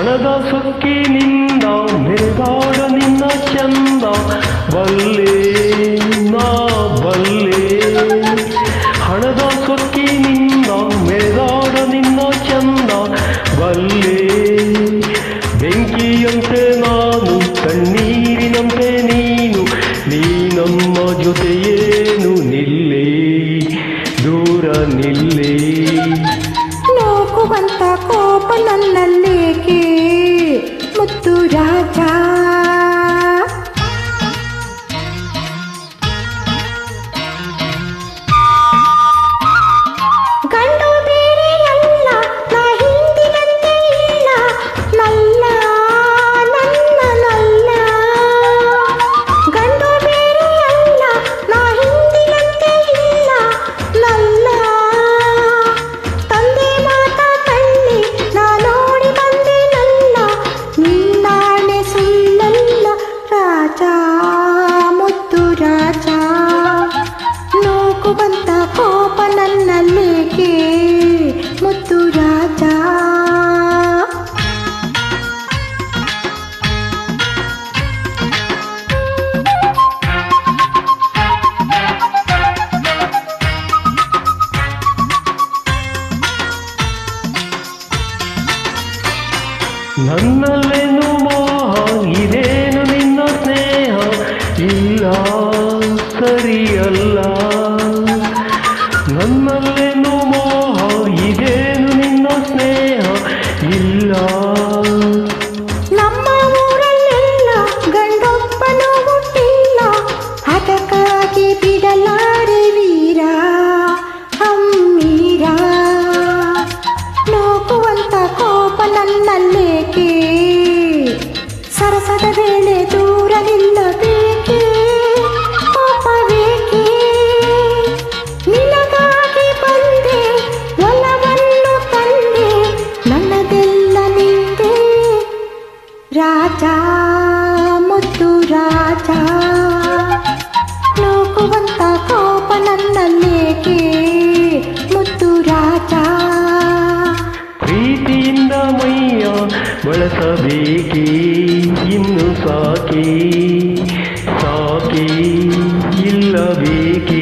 ಹಣದ ಸುಕ್ಕಿನಿಂದ ಮೆರೆದಾಡ ನಿನ್ನ ಚಂದ. ಬಲ್ಲೆ ನಾ ಬಲ್ಲೆ. ಹಣದ ಸುಕ್ಕಿನಿಂದ ಮೆರೆದಾಡ ನಿನ್ನ ಚಂದ. ಬಲ್ಲೆ ಬೆಂಕಿಯಂತೆ ಪ್ರೇಮಿಕೆ ಮುತ್ತು ರಾಜ. ಪ್ರೀತಿಯಿಂದ ಮೈಯ ಬಳಸಬೇಕೇ? ಇನ್ನು ಸಾಕಿ? ಸಾಕಿ? ಇಲ್ಲಬೇಕಿ?